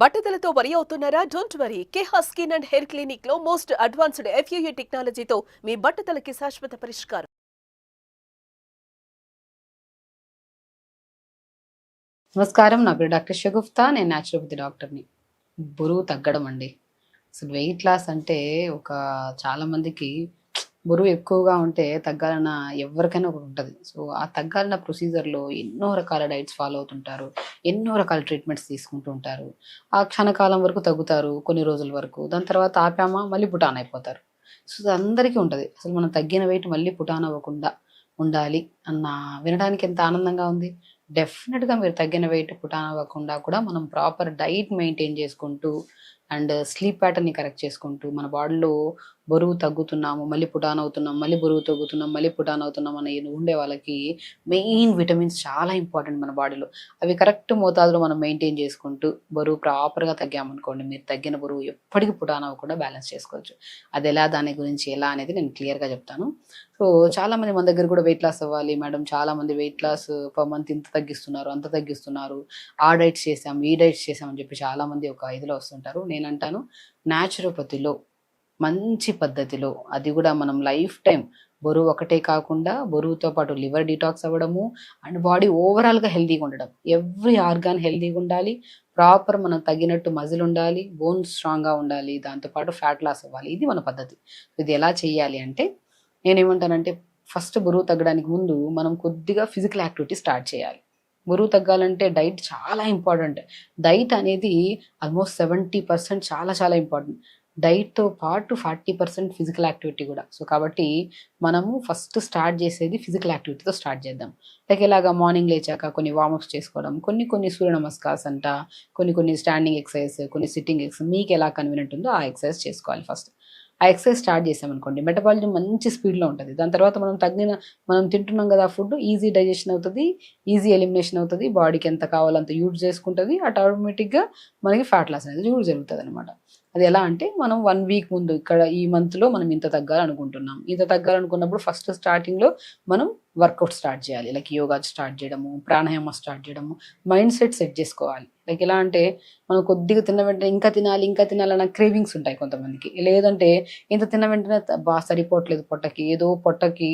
బట్టతలతో వరి అవుతున్నారా? Don't worry కేహా స్కిన్ అండ్ హెయిర్ క్లినిక్లో మోస్ట్ అడ్వాన్స్డ్ ఎఫ్యూఏ టెక్నాలజీతో మీ బట్టతలకి శాశ్వత పరిష్కారం. నమస్కారం. నా పేరు డాక్టర్ షగుఫ్తా నేను న్యాచురోపతి డాక్టర్ని. బరువు తగ్గడం అండి. అసలు వెయిట్ లాస్ అంటే ఒక చాలామందికి బరువు ఎక్కువగా ఉంటే తగ్గాలన్న ఎవరికైనా ఒకటి ఉంటుంది. సో ఆ తగ్గాలన్న ప్రొసీజర్లో ఎన్నో రకాల డైట్స్ ఫాలో అవుతుంటారు. ఎన్నో రకాల ట్రీట్మెంట్స్ తీసుకుంటూ ఉంటారు. ఆ క్షణకాలం వరకు తగ్గుతారు కొన్ని రోజుల వరకు. దాని తర్వాత ఆపామా మళ్ళీ పుటాన్ అయిపోతారు. సో అందరికీ ఉంటుంది. అసలు మనం తగ్గిన వెయిట్ మళ్ళీ పుటాన్ అవ్వకుండా ఉండాలి అన్న వినడానికి ఎంత ఆనందంగా ఉంది. డెఫినెట్గా మీరు తగ్గిన వెయిట్ పుటాన్ అవ్వకుండా కూడా మనం ప్రాపర్ డైట్ మెయింటైన్ చేసుకుంటూ అండ్ స్లీప్ ప్యాటర్న్ని కరెక్ట్ చేసుకుంటూ మన బాడీలో బరువు తగ్గుతున్నాము మళ్ళీ పుటాన్ అవుతున్నాం మళ్ళీ బరువు తగ్గుతున్నాం మళ్ళీ పుటాన్ అవుతున్నాం అనే ఉండే వాళ్ళకి మెయిన్ విటమిన్స్ చాలా ఇంపార్టెంట్ మన బాడీలో. అవి కరెక్ట్ మోతాదులో మనం మెయింటైన్ చేసుకుంటూ బరువు ప్రాపర్గా తగ్గామనుకోండి మీరు తగ్గిన బరువు ఎప్పటికీ పుటాన్ అవ్వకుండా బ్యాలెన్స్ చేసుకోవచ్చు. అది ఎలా దాని గురించి ఎలా అనేది నేను క్లియర్గా చెప్తాను. సో చాలా మంది మన దగ్గర కూడా వెయిట్ లాస్ అవ్వాలి మేడం చాలా మంది వెయిట్ లాస్ పర్ మంత్ ఇంత తగ్గిస్తున్నారు అంత తగ్గిస్తున్నారు ఆ డైట్స్ చేసాం ఈ డైట్స్ చేసాం అని చెప్పి చాలా మంది ఒక ఇదిలో వస్తుంటారు. నేను అంటాను న్యాచురోపతిలో మంచి పద్ధతిలో అది కూడా మనం లైఫ్ టైం బరువు ఒకటే కాకుండా బరువుతో పాటు లివర్ డిటాక్స్ అవ్వడము అండ్ బాడీ ఓవరాల్గా హెల్తీగా ఉండడం. ఎవ్రీ ఆర్గాన్ హెల్తీగా ఉండాలి ప్రాపర్ మనం తగినట్టు మజిల్ ఉండాలి బోన్స్ స్ట్రాంగ్గా ఉండాలి దాంతోపాటు ఫ్యాట్ లాస్ అవ్వాలి. ఇది మన పద్ధతి. ఇది ఎలా చేయాలి అంటే నేనేమంటానంటే ఫస్ట్ బరువు తగ్గడానికి ముందు మనం కొద్దిగా ఫిజికల్ యాక్టివిటీ స్టార్ట్ చేయాలి. బరువు తగ్గాలంటే డైట్ చాలా ఇంపార్టెంట్. డైట్ అనేది ఆల్మోస్ట్ సెవెంటీ పర్సెంట్ చాలా చాలా ఇంపార్టెంట్. డైట్తో పాటు ఫార్టీ పర్సెంట్ ఫిజికల్ యాక్టివిటీ కూడా. సో కాబట్టి మనము ఫస్ట్ స్టార్ట్ చేసేది ఫిజికల్ యాక్టివిటీతో స్టార్ట్ చేద్దాం. లైక్ ఇలాగా మార్నింగ్ లేచాక కొన్ని వార్మప్స్ చేసుకోవడం కొన్ని కొన్ని సూర్య నమస్కార్స్ అంట కొన్ని కొన్ని స్టాండింగ్ ఎక్సర్సైజ్ కొన్ని సిట్టింగ్ ఎక్సర్సైజ్ మీకు ఎలా కన్వీనియంట్ ఉందో ఆ ఎక్సర్సైజ్ చేసుకోవాలి ఫస్ట్. ఆ ఎక్సర్సైజ్ స్టార్ట్ చేసామనుకోండి మెటబాలిజం మంచి స్పీడ్లో ఉంటుంది. దాని తర్వాత మనం తగ్గిన మనం తింటున్నాం కదా ఫుడ్ ఈజీ డైజెషన్ అవుతుంది ఈజీ ఎలిమినేషన్ అవుతుంది బాడీకి ఎంత కావాలో అంత యూజ్ చేసుకుంటుంది ఆటోమేటిక్గా మనకి ఫ్యాట్ లాస్ అనేది యూజ్ జరుగుతుంది అనమాట అది ఎలా అంటే మనం వన్ వీక్ ముందు ఇక్కడ ఈ మంత్లో మనం ఇంత తగ్గాలనుకుంటున్నాం. ఇంత తగ్గాలనుకున్నప్పుడు ఫస్ట్ స్టార్టింగ్లో మనం వర్కౌట్ స్టార్ట్ చేయాలి. లైక్ యోగా స్టార్ట్ చేయడము ప్రాణాయామ స్టార్ట్ చేయడము మైండ్ సెట్ సెట్ చేసుకోవాలి. లైక్ ఎలా అంటే మనం కొద్దిగా తిన్న వెంటనే ఇంకా తినాలి ఇంకా తినాలన్న క్రేవింగ్స్ ఉంటాయి కొంతమందికి. లేదంటే ఇంత తిన్న వెంటనే బాగా సరిపోవట్లేదు పొట్టకి ఏదో పొట్టకి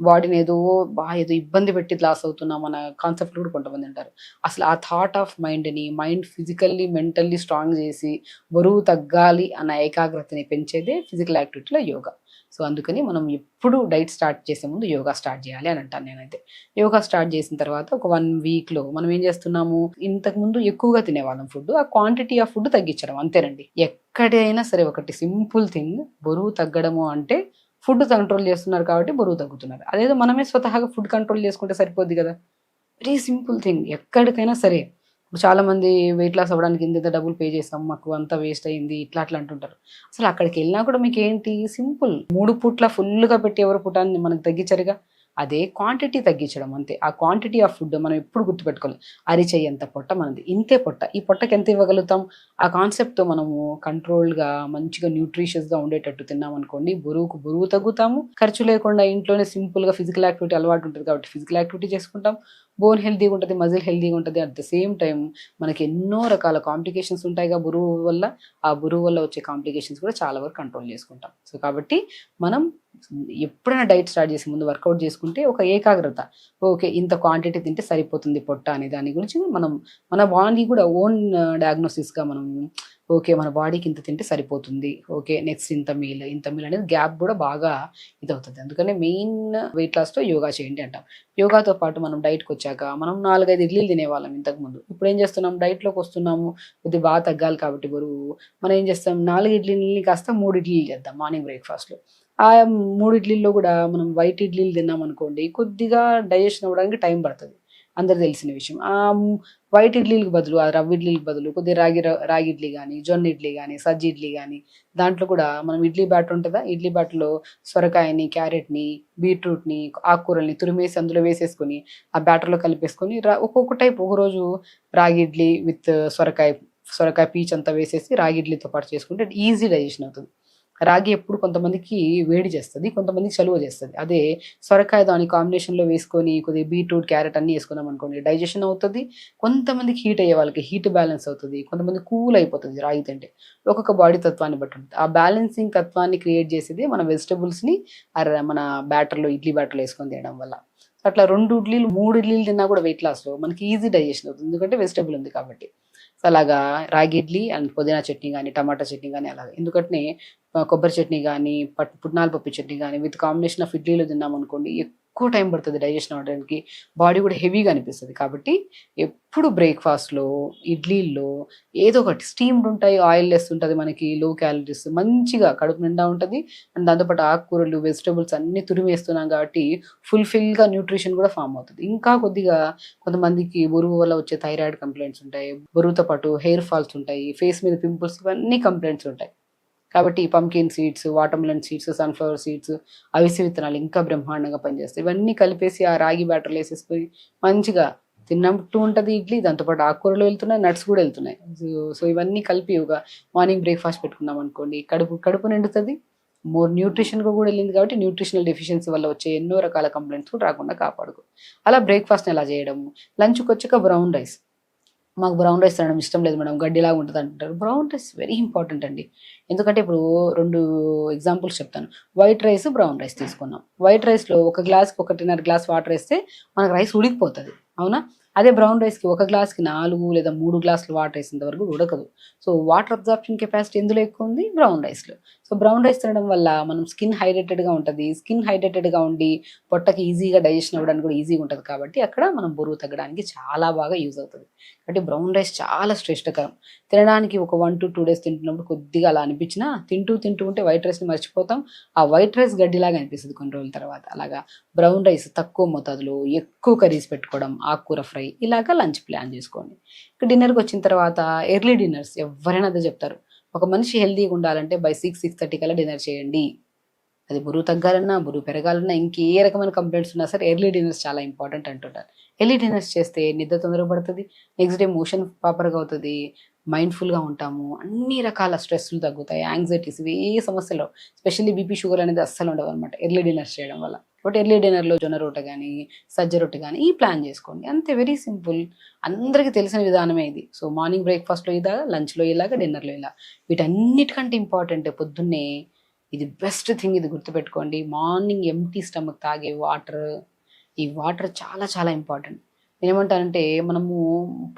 బాడీని ఏదో బాగా ఏదో ఇబ్బంది పెట్టి లాస్ అవుతున్నాం అన్న కాన్సెప్ట్ కూడా కొంతమంది ఉంటారు. అసలు ఆ థాట్ ఆఫ్ మైండ్ని మైండ్ ఫిజికల్లీ మెంటల్లీ స్ట్రాంగ్ చేసి బరువు తగ్గాలి అన్న ఏకాగ్రతని పెంచేదే ఫిజికల్ యాక్టివిటీలో యోగా. సో అందుకని మనం ఎప్పుడు డైట్ స్టార్ట్ చేసే ముందు యోగా స్టార్ట్ చేయాలి అని అంటాను నేనైతే. యోగా స్టార్ట్ చేసిన తర్వాత ఒక వన్ వీక్లో మనం ఏం చేస్తున్నాము? ఇంతకు ముందు ఎక్కువగా తినేవాళ్ళం ఫుడ్ ఆ క్వాంటిటీ ఆఫ్ ఫుడ్ తగ్గించడం. అంతేనండి ఎక్కడైనా సరే ఒకటి సింపుల్ థింగ్ బరువు తగ్గడము అంటే ఫుడ్ కంట్రోల్ చేస్తున్నారు కాబట్టి బరువు తగ్గుతున్నారు. అదేదో మనమే స్వతహాగా ఫుడ్ కంట్రోల్ చేసుకుంటే సరిపోద్ది కదా. Very simple thing. ఎక్కడికైనా సరే ఇప్పుడు చాలామంది వెయిట్ లాస్ అవ్వడానికి ఇంత డబ్బులు పే చేస్తాం మాకు అంత వేస్ట్ అయింది ఇట్లా అట్లా అంటుంటారు. అసలు అక్కడికి వెళ్ళినా కూడా మీకు ఏంటి సింపుల్. మూడు పూట్ల ఫుల్గా పెట్టి ఎవరు పుటాన్ని మనకు తగ్గించారుగా? అదే క్వాంటిటీ తగ్గించడం అంతే. ఆ క్వాంటిటీ ఆఫ్ ఫుడ్ మనం ఎప్పుడు గుర్తుపెట్టుకోవాలి. అరిచేయి ఎంత పొట్ట మనది. ఇంతే పొట్ట. ఈ పొట్టకి ఎంత ఇవ్వగలుగుతాం? ఆ కాన్సెప్ట్తో మనము కంట్రోల్గా మంచిగా న్యూట్రిషియస్గా ఉండేటట్టు తిన్నాం అనుకోండి బరువుకు బరువు తగ్గుతాము. ఖర్చు లేకుండా ఇంట్లోనే సింపుల్గా ఫిజికల్ యాక్టివిటీ అలవాటు ఉంటుంది కాబట్టి ఫిజికల్ యాక్టివిటీ చేసుకుంటాం. బోన్ హెల్తీగా ఉంటుంది మజిల్ హెల్తీగా ఉంటుంది అట్ ద సేమ్ టైం మనకి ఎన్నో రకాల కాంప్లికేషన్స్ ఉంటాయిగా బరువు వల్ల. ఆ బరువు వల్ల వచ్చే కాంప్లికేషన్స్ కూడా చాలా వరకు కంట్రోల్ చేసుకుంటాం. సో కాబట్టి మనం ఎప్పుడైనా డైట్ స్టార్ట్ చేసే ముందు వర్కౌట్ చేసుకుంటే ఒక ఏకాగ్రత. ఓకే ఇంత క్వాంటిటీ తింటే సరిపోతుంది పొట్ట అనే దాని గురించి మనం మన బాడీ కూడా ఓన్ డయాగ్నోసిస్గా మనం ఓకే మన బాడీకి ఇంత తింటే సరిపోతుంది. ఓకే నెక్స్ట్ ఇంత మీల్ ఇంత మీల్ అనేది గ్యాప్ కూడా బాగా ఇదవుతుంది. అందుకనే మెయిన్ వెయిట్ లాస్తో యోగా చేయండి అంటాం. యోగాతో పాటు మనం డైట్కి వచ్చాక మనం నాలుగైదు ఇడ్లీలు తినేవాళ్ళం ఇంతకుముందు. ఇప్పుడు ఏం చేస్తున్నాం? డైట్లోకి వస్తున్నాము. కొద్దిగా బాగా తగ్గాలి కాబట్టి బరువు. మనం ఏం చేస్తాం? నాలుగు ఇడ్లీని కాస్త మూడు ఇడ్లీలు చేద్దాం మార్నింగ్ బ్రేక్ఫాస్ట్లో. ఆ మూడు ఇడ్లీల్లో కూడా మనం వైట్ ఇడ్లీలు తిన్నాం అనుకోండి కొద్దిగా డైజెషన్ అవ్వడానికి టైం పడుతుంది. అందరు తెలిసిన విషయం. ఆ వైట్ ఇడ్లీలకు బదులు ఆ రవ్వ ఇడ్లీలకు బదులు కొద్దిగా రాగి రాగి ఇడ్లీ కానీ జొన్న ఇడ్లీ కానీ సజ్జి ఇడ్లీ కానీ దాంట్లో కూడా మనం ఇడ్లీ బ్యాట్ ఉంటుందా? ఇడ్లీ బ్యాట్లో సొరకాయని క్యారెట్ని బీట్రూట్ని ఆకుకూరల్ని తురిమేసి అందులో వేసేసుకొని ఆ బ్యాటర్లో కలిపేసుకొని రా- ఒక్కొక్క టైప్ ఒకరోజు రాగి ఇడ్లీ విత్ సొరకాయ సొరకాయ పీచ్ అంతా వేసేసి రాగి ఇడ్లీతో పాటు చేసుకుంటే ఈజీ డైజెషన్ అవుతుంది. రాగి ఎప్పుడు కొంతమందికి వేడి చేస్తుంది కొంతమందికి చలువ చేస్తుంది. అదే సొరకాయ దాని కాంబినేషన్లో వేసుకొని కొద్దిగా బీట్రూట్ క్యారెట్ అన్నీ వేసుకున్నాం అనుకోండి డైజెషన్ అవుతుంది కొంతమందికి హీట్ అయ్యే వాళ్ళకి హీట్ బ్యాలెన్స్ అవుతుంది కొంతమంది కూల్ అయిపోతుంది రాగి తింటే. ఒక్కొక్క బాడీ తత్వాన్ని బట్టి ఉంటుంది. ఆ బ్యాలెన్సింగ్ తత్వాన్ని క్రియేట్ చేసేది మన వెజిటబుల్స్ని మన బ్యాటర్లో ఇడ్లీ బ్యాటర్లో వేసుకొని తినడం వల్ల. అట్లా రెండు ఇడ్లీలు మూడు ఇడ్లీలు తిన్నా కూడా వెయిట్ లాస్లో మనకి ఈజీ డైజెషన్ అవుతుంది. ఎందుకంటే వెజిటబుల్ ఉంది కాబట్టి. అలాగా రాగి ఇడ్లీ అండ్ పుదీనా చట్నీ కానీ టమాటా చట్నీ కానీ అలాగే. ఎందుకంటే కొబ్బరి చట్నీ కానీ పట్ పుట్నాల పప్పు చట్నీ కానీ విత్ కాంబినేషన్ ఆఫ్ ఇడ్లీలో తిన్నాం అనుకోండి ఎక్కువ టైం పడుతుంది డైజెషన్ అవడానికి. బాడీ కూడా హెవీగా అనిపిస్తుంది. కాబట్టి ఎప్పుడు బ్రేక్ఫాస్ట్లో ఇడ్లీల్లో ఏదో ఒకటి స్టీమ్డ్ ఉంటాయి ఆయిల్ లెస్ ఉంటుంది మనకి లో క్యాలరీస్ మంచిగా కడుపు నిండా ఉంటుంది. అండ్ దాంతోపాటు ఆకుకూరలు వెజిటబుల్స్ అన్ని తురిమేస్తున్నాం కాబట్టి ఫుల్ఫిల్గా న్యూట్రిషన్ కూడా ఫామ్ అవుతుంది. ఇంకా కొద్దిగా కొంతమందికి బరువు వల్ల వచ్చే థైరాయిడ్ కంప్లైంట్స్ ఉంటాయి. బరువుతో పాటు హెయిర్ ఫాల్స్ ఉంటాయి ఫేస్ మీద పింపుల్స్ ఇవన్నీ కంప్లైంట్స్ ఉంటాయి. కాబట్టి pumpkin seeds watermelon seeds sunflower seeds అవిసె విత్తనాలు ఇంకా బ్రహ్మాండంగా పనిచేస్తాయి. ఇవన్నీ కలిపేసి ఆ రాగి బ్యాటర్లు వేసేసుకొని మంచిగా తిన్నట్టు ఉంటుంది ఇడ్లీ దాంతోపాటు ఆకుకూరలు వెళ్తున్నాయి నట్స్ కూడా వెళ్తున్నాయి. సో సో ఇవన్నీ కలిపి ఒక మార్నింగ్ బ్రేక్ఫాస్ట్ పెట్టుకున్నాం అనుకోండి. కడుపు కడుపు నిండుతుంది మోర్ న్యూట్రిషన్గా కూడా వెళ్ళింది కాబట్టి న్యూట్రిషనల్ డెఫిషియన్సీ వల్ల వచ్చే ఎన్నో రకాల కంప్లైంట్స్ కూడా రాకుండా కాపాడుకో. అలా బ్రేక్ఫాస్ట్ని ఎలా చేయడము? లంచ్కి వచ్చాక బ్రౌన్ రైస్ మాకు బ్రౌన్ రైస్ తినడం ఇష్టం లేదు మేడం గడ్డిలాగా ఉంటుంది అంటారు. బ్రౌన్ రైస్ వెరీ ఇంపార్టెంట్ అండి. ఎందుకంటే ఇప్పుడు రెండు ఎగ్జాంపుల్స్ చెప్తాను. వైట్ రైస్ బ్రౌన్ రైస్ తీసుకున్నాం. వైట్ రైస్లో ఒక గ్లాస్కి ఒకటిన్నర గ్లాస్ వాటర్ వేస్తే మనకు రైస్ ఉడికిపోతుంది. అవునా? అదే బ్రౌన్ రైస్కి ఒక గ్లాస్కి నాలుగు లేదా మూడు గ్లాసులు వాటర్ వేసేంత వరకు ఉడకదు. సో వాటర్ అబ్జార్ప్షన్ కెపాసిటీ ఎందులో ఎక్కువ ఉంది? బ్రౌన్ రైస్లో. సో బ్రౌన్ రైస్ తినడం వల్ల మనం స్కిన్ హైడ్రేటెడ్గా ఉంటుంది. స్కిన్ హైడ్రేటెడ్గా ఉండి పొట్టకి ఈజీగా డైజెషన్ అవ్వడానికి కూడా ఈజీగా ఉంటుంది కాబట్టి అక్కడ మనం బరువు తగ్గడానికి చాలా బాగా యూజ్ అవుతుంది. కాబట్టి బ్రౌన్ రైస్ చాలా శ్రేష్టకరం. తినడానికి ఒక వన్ టు టూ డేస్ తింటున్నప్పుడు కొద్దిగా అలా అనిపించినా తింటూ తింటూ ఉంటే వైట్ రైస్ని మర్చిపోతాం. ఆ వైట్ రైస్ గడ్డిలాగా అనిపిస్తుంది కొన్ని రోజుల తర్వాత. అలాగా బ్రౌన్ రైస్ తక్కువ మోతాదులో ఎక్కువ కర్రీస్ పెట్టుకోవడం ఆకుకూర ఫ్రై ఇలాగా లంచ్ ప్లాన్ చేసుకోండి. ఇక డిన్నర్కి వచ్చిన తర్వాత ఎర్లీ డిన్నర్స్ ఎవరైనా అదే చెప్తారు. ఒక మనిషి హెల్తీగా ఉండాలంటే బై సిక్స్ సిక్స్ థర్టీ కల్లా డిన్నర్ చేయండి. అది బరువు తగ్గాలన్నా బరువు పెరగాలన్నా ఇంకే రకమైన కంప్లైంట్స్ ఉన్నా సరే ఎర్లీ డిన్నర్స్ చాలా ఇంపార్టెంట్ అంటుంటారు. ఎర్లీ డిన్నర్స్ చేస్తే నిద్ర తొందరగా పడుతుంది నెక్స్ట్ డే మోషన్ ప్రాపర్గా అవుతుంది మైండ్ఫుల్గా ఉంటాము అన్ని రకాల స్ట్రెస్లు తగ్గుతాయి యాంగ్జైటీస్ ఇవి ఏ సమస్యలు స్పెషల్లీ బీపీ షుగర్ అనేది అస్సలు ఉండవు అనమాట ఎర్లీ డిన్నర్స్ చేయడం వల్ల. కాబట్టి ఎర్లీ డిన్నర్లో జొన్న రొట్టె కానీ సజ్జ రొట్టె కానీ ఈ ప్లాన్ చేసుకోండి. అంతే వెరీ సింపుల్ అందరికీ తెలిసిన విధానమే ఇది. సో మార్నింగ్ బ్రేక్ఫాస్ట్లో ఇలాగా లంచ్లో ఇలాగా డిన్నర్లో ఇలా. వీటన్నిటికంటే ఇంపార్టెంట్ పొద్దున్నే ఇది బెస్ట్ థింగ్ ఇది గుర్తుపెట్టుకోండి. మార్నింగ్ ఎంటీ స్టమక్ తాగే వాటర్ ఈ వాటర్ చాలా చాలా ఇంపార్టెంట్ నేనేమంటానంటే మనము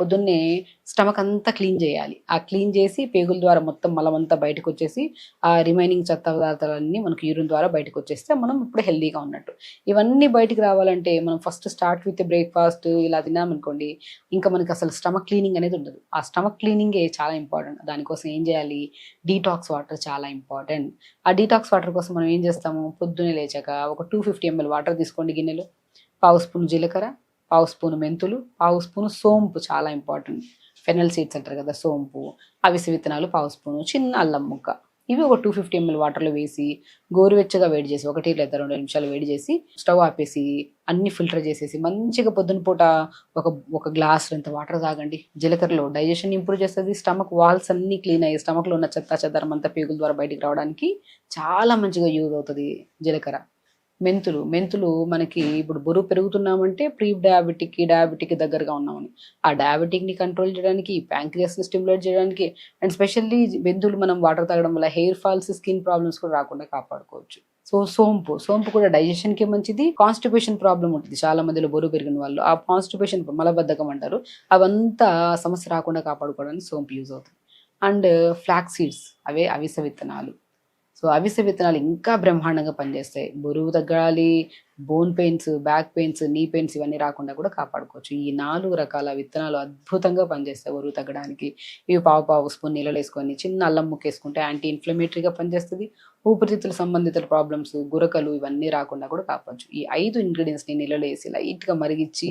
పొద్దున్నే స్టమక్ అంతా క్లీన్ చేయాలి. ఆ క్లీన్ చేసి పేగుల ద్వారా మొత్తం మలమంతా బయటకు వచ్చేసి ఆ రిమైనింగ్ చెత్త పదార్థాలన్నీ మనకు యూరిన్ ద్వారా బయటకు వచ్చేస్తే మనం ఇప్పుడు హెల్దీగా ఉన్నట్టు. ఇవన్నీ బయటికి రావాలంటే మనం ఫస్ట్ స్టార్ట్ విత్ బ్రేక్ఫాస్ట్ ఇలా తిన్నామనుకోండి ఇంకా మనకి అసలు స్టమక్ క్లీనింగ్ అనేది ఉండదు. ఆ స్టమక్ క్లీనింగే చాలా ఇంపార్టెంట్. దానికోసం ఏం చేయాలి? డీటాక్స్ వాటర్ చాలా ఇంపార్టెంట్. ఆ డీటాక్స్ వాటర్ కోసం మనం ఏం చేస్తాము? పొద్దున్నే లేచాక ఒక టూ ఫిఫ్టీ ఎంఎల్ వాటర్ తీసుకోండి గిన్నెలో. పావు స్పూన్ జీలకర్ర పావు స్పూన్ మెంతులు పావు స్పూన్ సోంపు చాలా ఇంపార్టెంట్ ఫెనల్ సీడ్స్ అంటారు కదా సోంపు అవిసి విత్తనాలు పావు స్పూను చిన్న అల్లం ముక్క. ఇవి ఒక టూ ఫిఫ్టీ ఎంఎల్ వాటర్లో వేసి గోరువెచ్చగా వేడి చేసి ఒకటి లేదా రెండు నిమిషాలు వేడి చేసి స్టవ్ ఆపేసి అన్ని ఫిల్టర్ చేసేసి మంచిగా పొద్దున పూట ఒక ఒక గ్లాస్ అంత వాటర్ తాగండి. జీలకర్రలో డైజెషన్ ఇంప్రూవ్ చేస్తుంది స్టమక్ వాల్స్ అన్ని క్లీన్ అయ్యి స్టమక్లో ఉన్న చెత్త చెదరం అంతా పేగుల ద్వారా బయటికి రావడానికి చాలా మంచిగా యూజ్ అవుతుంది జీలకర్ర. మెంతులు. మెంతులు మనకి ఇప్పుడు బరువు పెరుగుతున్నామంటే ప్రీ డయాబెటిక్ డయాబెటిక్ దగ్గరగా ఉన్నామని. ఆ డయాబెటిక్ని కంట్రోల్ చేయడానికి ప్యాంక్రియాస్ని స్టిమ్యులేట్ చేయడానికి అండ్ స్పెషల్లీ మెంతులు మనం వాటర్ తాగడం వల్ల హెయిర్ ఫాల్స్ స్కిన్ ప్రాబ్లమ్స్ కూడా రాకుండా కాపాడుకోవచ్చు. సో సోంపు. సోంపు కూడా డైజెషన్కి మంచిది. కాన్స్టిపేషన్ ప్రాబ్లం ఉంటుంది. చాలా మందిలో బరువు పెరిగిన వాళ్ళు ఆ కాన్స్టిపేషన్ మలబద్ధకం అంటారు. అవంతా సమస్య రాకుండా కాపాడుకోవడానికి సోంపు యూజ్ అవుతుంది. And flax seeds. అవే అవిస విత్తనాలు. సో అవిసె విత్తనాలు ఇంకా బ్రహ్మాండంగా పనిచేస్తాయి. బరువు తగ్గాలి bone pains back pains knee pains ఇవన్నీ రాకుండా కూడా కాపాడుకోవచ్చు. ఈ నాలుగు రకాల విత్తనాలు అద్భుతంగా పనిచేస్తాయి బరువు తగ్గడానికి. ఇవి పావు పావు స్పూన్ నీళ్ళు వేసుకొని చిన్న అల్లం ముక్కేసుకుంటే యాంటీ ఇన్ఫ్లమేటరీగా పనిచేస్తుంది. ఊపిరితిత్తుల సంబంధిత ప్రాబ్లమ్స్ గురకలు ఇవన్నీ రాకుండా కూడా కాపాడచ్చు. ఈ ఐదు ఇంగ్రీడియంట్స్ని నీళ్ళలో వేసి లైట్గా మరిగించి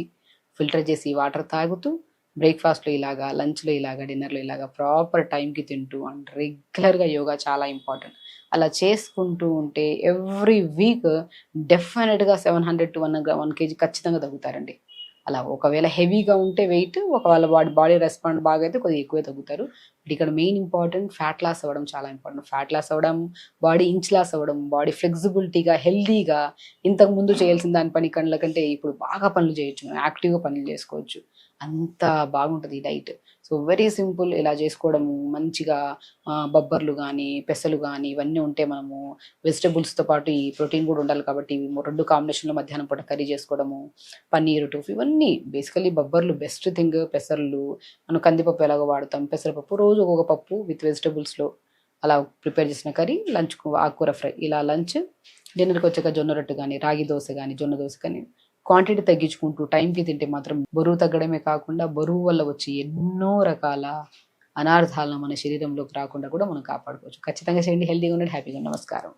ఫిల్టర్ చేసి వాటర్ తాగుతూ బ్రేక్ఫాస్ట్లో ఇలాగా లంచ్లో ఇలాగా డిన్నర్లో ఇలాగా ప్రాపర్ టైంకి తింటూ అండ్ రెగ్యులర్గా యోగా చాలా ఇంపార్టెంట్. అలా చేసుకుంటూ ఉంటే ఎవ్రీ వీక్ డెఫినెట్గా seven hundred to one one KG ఖచ్చితంగా తగ్గుతారండి. అలా ఒకవేళ హెవీగా ఉంటే వెయిట్ ఒకవేళ బాడీ బాడీ రెస్పాండ్ బాగా అయితే కొద్దిగా ఎక్కువే తగ్గుతారు. బట్ ఇక్కడ మెయిన్ ఇంపార్టెంట్ ఫ్యాట్ లాస్ అవ్వడం చాలా ఇంపార్టెంట్. ఫ్యాట్ లాస్ అవ్వడం బాడీ ఇంచ్ లాస్ అవ్వడం బాడీ ఫ్లెక్సిబిలిటీగా హెల్దీగా ఇంతకు ముందు చేయాల్సిన దాని పని కళ్ళ కంటే ఇప్పుడు బాగా పనులు చేయొచ్చు. యాక్టివ్గా పనులు చేసుకోవచ్చు. అంత బాగుంటుంది ఈ డైట్. సో వెరీ సింపుల్ ఇలా చేసుకోవడము మంచిగా బొబ్బర్లు కానీ పెసలు కానీ ఇవన్నీ ఉంటే మనము వెజిటబుల్స్తో పాటు ఈ ప్రోటీన్ కూడా ఉండాలి కాబట్టి రెండు కాంబినేషన్లో మధ్యాహ్నం పూట కర్రీ చేసుకోవడము పన్నీరు టూఫ్ ఇవన్నీ బేసికలీ బొబ్బర్లు బెస్ట్ థింగ్. పెసర్లు మనం కందిపప్పు ఎలాగో వాడతాం పెసరపప్పు రోజు ఒక్కొక్క పప్పు విత్ వెజిటబుల్స్లో అలా ప్రిపేర్ చేసిన కర్రీ లంచ్ ఆకుకూర ఫ్రై. ఇలా లంచ్ డిన్నర్కి వచ్చాక జొన్న రొట్టె కానీ రాగి దోశ కానీ జొన్న దోశ కానీ క్వాంటిటీ తగ్గించుకుంటూ టైంకి తింటే మాత్రం బరువు తగ్గడమే కాకుండా బరువు వల్ల వచ్చి ఎన్నో రకాల అనార్థాలను మన శరీరంలోకి రాకుండా కూడా మనం కాపాడుకోవచ్చు. ఖచ్చితంగా చేయండి. హెల్తీగా ఉండండి. హ్యాపీగా నమస్కారం.